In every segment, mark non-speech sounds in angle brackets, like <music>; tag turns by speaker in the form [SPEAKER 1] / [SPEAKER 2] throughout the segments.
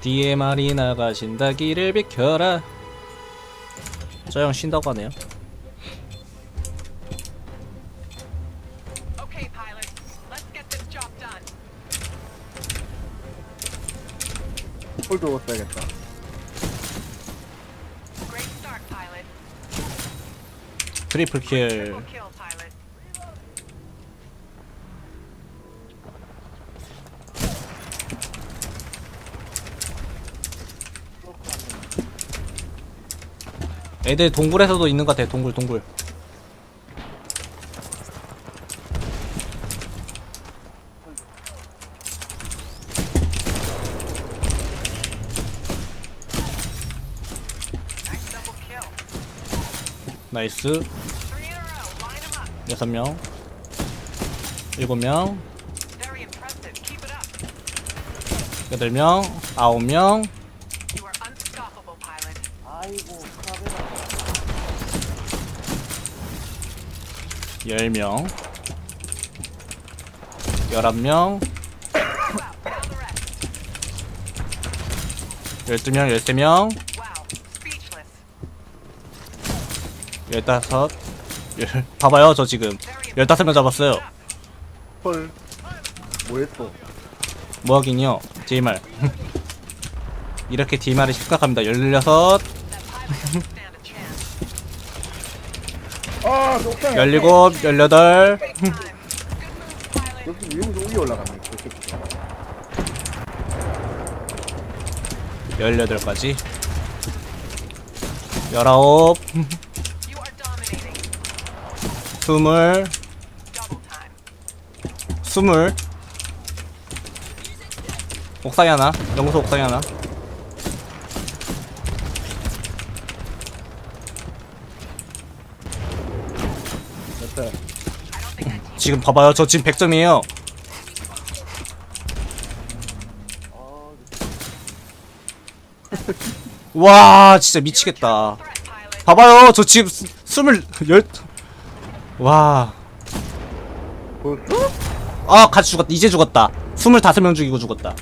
[SPEAKER 1] 뒤에 말이 나가신다 길을 비켜라 저 형 쉰다고 하네요
[SPEAKER 2] Okay, pilot. Let's get this job done.
[SPEAKER 3] 홀도 써야겠다.
[SPEAKER 2] Great start, pilot.
[SPEAKER 1] 트리플 킬 애들 동굴에서도 있는 것 같아 동굴 동굴. 나이스. 여섯 명 일곱 명
[SPEAKER 2] Very impressive. Keep it up.
[SPEAKER 1] 여덟 명 아홉 명
[SPEAKER 2] You are unstoppable, pilot.
[SPEAKER 3] 아이고,
[SPEAKER 1] 10명. 11명. 12명 13명.
[SPEAKER 2] 15
[SPEAKER 1] 열, 봐봐요 저 지금. 15명 잡았어요.
[SPEAKER 3] 헐. 뭐했어?
[SPEAKER 1] 뭐하긴요 j 말. <laughs> 이렇게 d 말이 심각합니다.
[SPEAKER 2] 16 <laughs>
[SPEAKER 3] 아, 녹장.
[SPEAKER 1] 열일곱 열여덟
[SPEAKER 2] Great time. Good move, pilot.
[SPEAKER 3] 여기 위에서 위에 올라갔네. 그 새끼가.
[SPEAKER 1] 열여덟까지 열아홉
[SPEAKER 2] You are dominating.
[SPEAKER 1] 스물
[SPEAKER 2] Double time.
[SPEAKER 1] 스물 옥상에 하나 연구소 옥상에 하나 지금 봐봐요. 저 지금 100점이에요. 와 진짜 미치겠다. 봐봐요. 저 지금 스- 스물 열 와.
[SPEAKER 3] 벌써?
[SPEAKER 1] 아 같이 죽었다 이제 죽었다. 스물다섯 명 죽이고 죽었다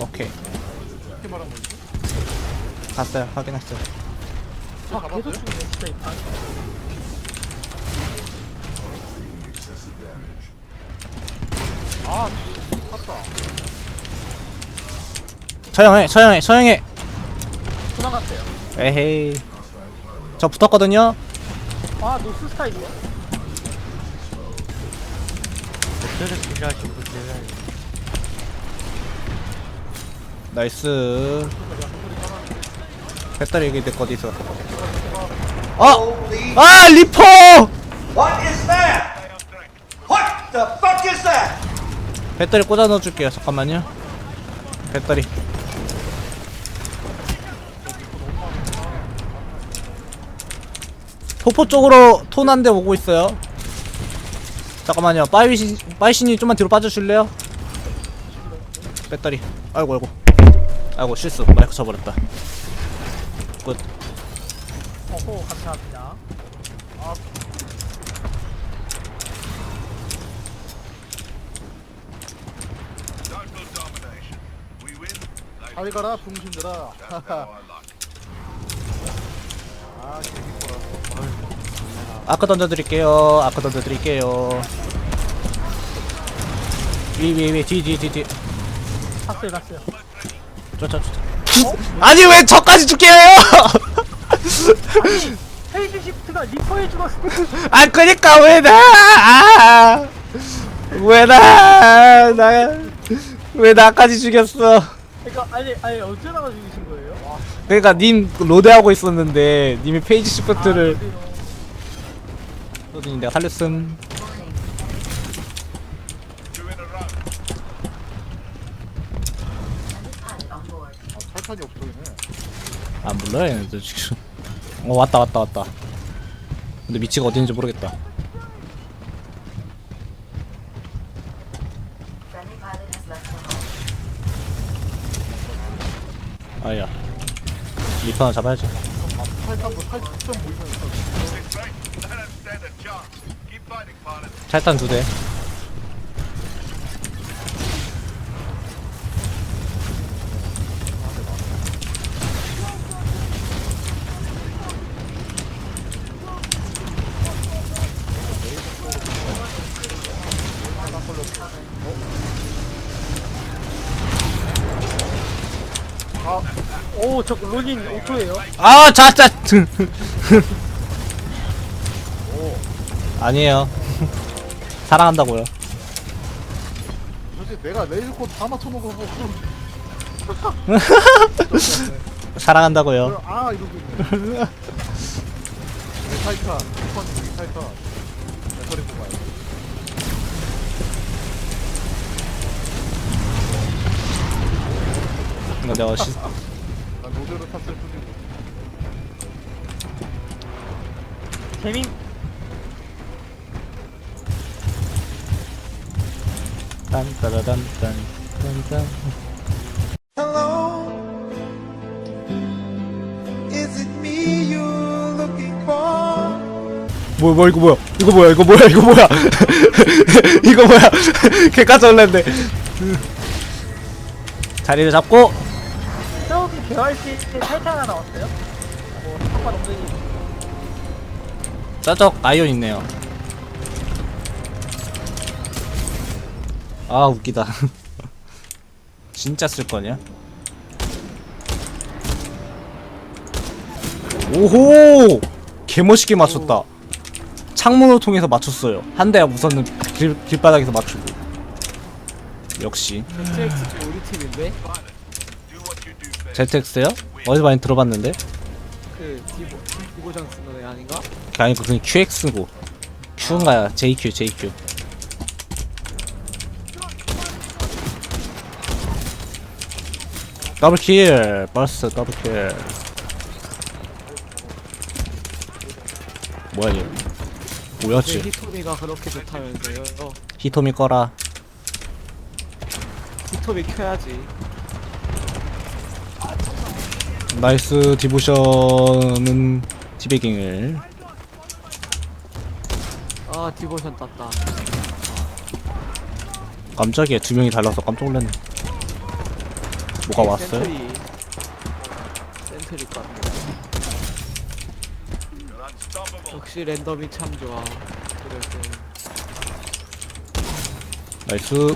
[SPEAKER 1] 오케이.
[SPEAKER 3] 이렇게 말한 거지?
[SPEAKER 1] 갔어요. 확인했어요.
[SPEAKER 3] 아, 계속 아, 탔다.
[SPEAKER 1] 처형해 처형해 처형해.
[SPEAKER 4] 도망갔어요.
[SPEAKER 1] 에헤이. 저 붙었거든요.
[SPEAKER 4] 아 노스 스타일이야?
[SPEAKER 1] 나이스. 배터리 여기 내거 어디 있어. 아! 아 리퍼!
[SPEAKER 5] What is that? What the fuck is that?
[SPEAKER 1] 배터리 꽂아 넣어줄게요. 잠깐만요. 배터리. 포포 쪽으로 톤한데 오고 있어요. 잠깐만요. 빠이신 빠이신이 좀만 뒤로 빠져줄래요? 배터리. 아이고 아이고 아이고 실수 마이크 쳐버렸다 끝
[SPEAKER 4] 어호 감사합니다.
[SPEAKER 3] 잘 가라, 병신들아. <laughs> 아.
[SPEAKER 1] 아크 던져드릴게요 아크 던져드릴게요 위위위 뒤 뒤 뒤뒤
[SPEAKER 4] 봤어요 봤어요.
[SPEAKER 1] 쫓아 쫓아 아니 왜 저까지 죽게 해요
[SPEAKER 4] 페이지 시프트가 리퍼에 죽었어.
[SPEAKER 1] 아 그니까 왜나 왜나나왜 나까지 죽였어
[SPEAKER 4] 그러니까 아니 아니 어쩌다가 죽이신 거예요? 와,
[SPEAKER 1] 그러니까 님 로데하고 있었는데 님이 페이지
[SPEAKER 4] 아,
[SPEAKER 1] 시프트를
[SPEAKER 4] 그래요.
[SPEAKER 1] 그러더니 내가 살렸음
[SPEAKER 3] 아, 철판이 없어지네.
[SPEAKER 1] 안 불러요 얘네들 지금. 어 왔다 왔다 왔다. 근데 미치가 어딘지 모르겠다. 아야. 리퍼 하나 잡아야지.
[SPEAKER 3] 탈탄
[SPEAKER 1] 두대
[SPEAKER 4] 오, 저 로닌 5초예요.
[SPEAKER 1] 아 자 자 <laughs> 아니에요. <laughs> 사랑한다고요.
[SPEAKER 3] 솔직히 내가 레이저코 다 맞춰놓고 뭐 <laughs>
[SPEAKER 1] 사랑한다고요.
[SPEAKER 3] 아 이러고 있네 내 타이탄. 슈퍼 이 타이탄. 배터리 뽑아야 돼
[SPEAKER 1] 이거 내가 시,
[SPEAKER 3] 난 로드를 탔을 뿐이고
[SPEAKER 4] 재민,
[SPEAKER 1] 딴따라단딴 딴딴.
[SPEAKER 6] Hello, is it me you're looking for?
[SPEAKER 1] 뭐야 뭐야 이거 뭐야? 이거 뭐야 이거 뭐야 이거 뭐야? <laughs> 이거 뭐야? <laughs> 개까지 올랐네. 자리를 잡고
[SPEAKER 4] 개활시 탈탄 하나 나왔어요? 뭐, 상관 없는
[SPEAKER 1] 저쪽 아이온 있네요. 아 웃기다. <laughs> 진짜 쓸 거냐? 오호! 개멋있게 맞췄다. 창문을 통해서 맞췄어요. 한 대야 우선은 길, 길바닥에서 맞추고. 역시.
[SPEAKER 7] 우리 팀인데
[SPEAKER 1] ZX요? 어디서 많이 들어봤는데?
[SPEAKER 7] 그 디보 디보장 쓰는 애 아닌가?
[SPEAKER 1] 그게 아니고 그냥 QX고. Q인가야 JQ JQ 더블킬 버스 더블킬 뭐야 얘?
[SPEAKER 7] 그
[SPEAKER 1] 뭐였지?
[SPEAKER 7] 히토미가 그렇게 좋다면서요.
[SPEAKER 1] 히토미 꺼라.
[SPEAKER 7] 히토미 켜야지.
[SPEAKER 1] 나이스 디보션은 디베깅을
[SPEAKER 7] 아 디보션 땄다.
[SPEAKER 1] 깜짝이야 두 명이 달라서 깜짝 놀랐네 뭐가 왔어요?
[SPEAKER 7] 센트리 센트리 땄네. 역시 랜덤이 참 좋아. 그래서
[SPEAKER 1] 나이스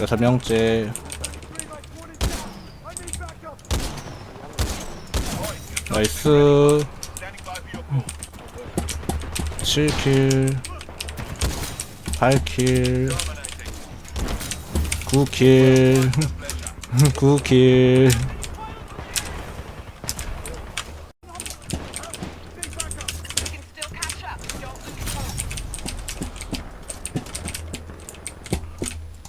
[SPEAKER 1] 여섯 명째 나이스
[SPEAKER 5] Standing by for your call.
[SPEAKER 1] 7킬 8킬 9킬 9킬
[SPEAKER 2] We can still catch up. Don't lose hope.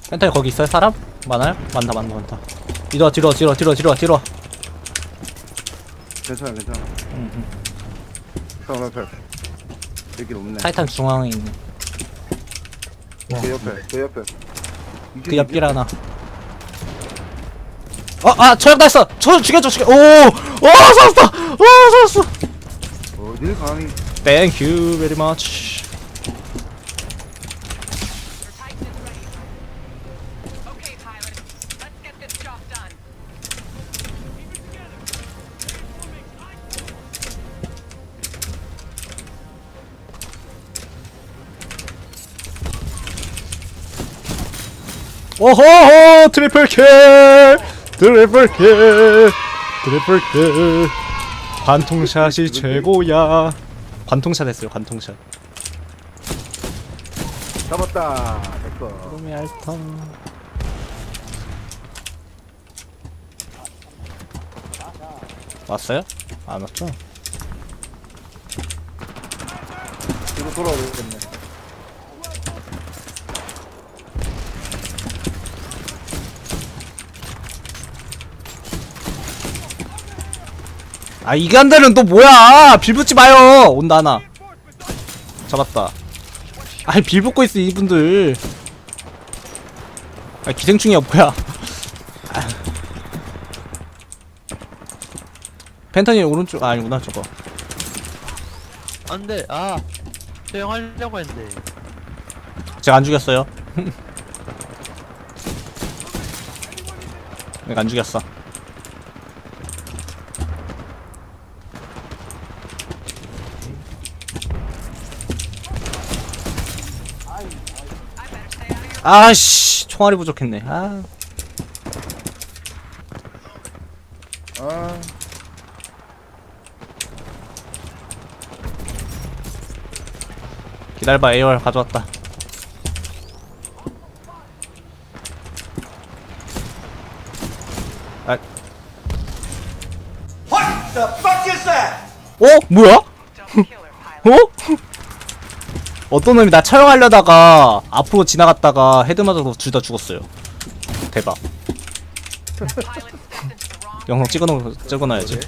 [SPEAKER 1] 센터에 거기 있어요 사람? 많아요? 많다 많다 많다 뒤로 와, 뒤로 와, 뒤로 와, 뒤로 와, 뒤로 와, 뒤로 와.
[SPEAKER 8] 괜찮아 괜찮아 형 옆에 여기 없네
[SPEAKER 1] 타이탄 중앙에 있네
[SPEAKER 8] 그 옆에 그 옆에
[SPEAKER 1] 그 옆길 하나 어, 아, 처형 됐어! 저 죽여줘, 죽여! 오! 오, 살았어! 오, 살았어!
[SPEAKER 8] 어딜
[SPEAKER 1] you very much.
[SPEAKER 2] Your
[SPEAKER 1] 오호호! 트리플 킬! 트리플 킬! 트리플 킬! 관통샷이 최고야. 관통샷 했어요, 관통샷.
[SPEAKER 8] 잡았다 됐어
[SPEAKER 1] 그놈의 알터. 왔어요? 안 왔죠?
[SPEAKER 8] 뒤로 돌아오겠네
[SPEAKER 1] 아 이간들은 또 뭐야? 빌붙지 마요. 온다 하나. 잡았다. 아이 빌붙고 있어 이분들. 아 기생충이야 뭐야? 아. <laughs> 펜타니 오른쪽 아 아니구나 저거.
[SPEAKER 9] 안돼. 아 수영하려고 했는데.
[SPEAKER 1] 제가 안 죽였어요. <laughs> 내가 안 죽였어 아씨 총알이 부족했네 아
[SPEAKER 8] 아
[SPEAKER 1] 기다려봐 AR 가져왔다 아,
[SPEAKER 5] What the fuck is that?
[SPEAKER 1] 어? 뭐야? 어떤 놈이 나 처형하려다가 앞으로 지나갔다가 헤드 맞아서 둘 다 죽었어요. 대박. <laughs> 영상 찍어놓, 찍어놔야지.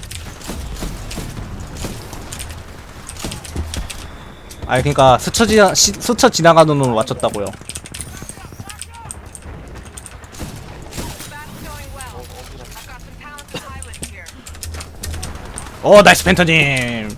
[SPEAKER 1] 아니 그니까 스쳐, 지나, 시, 스쳐 지나가는 놈을 맞췄다고요.
[SPEAKER 2] pilots here.
[SPEAKER 1] 어 나이스 펜터님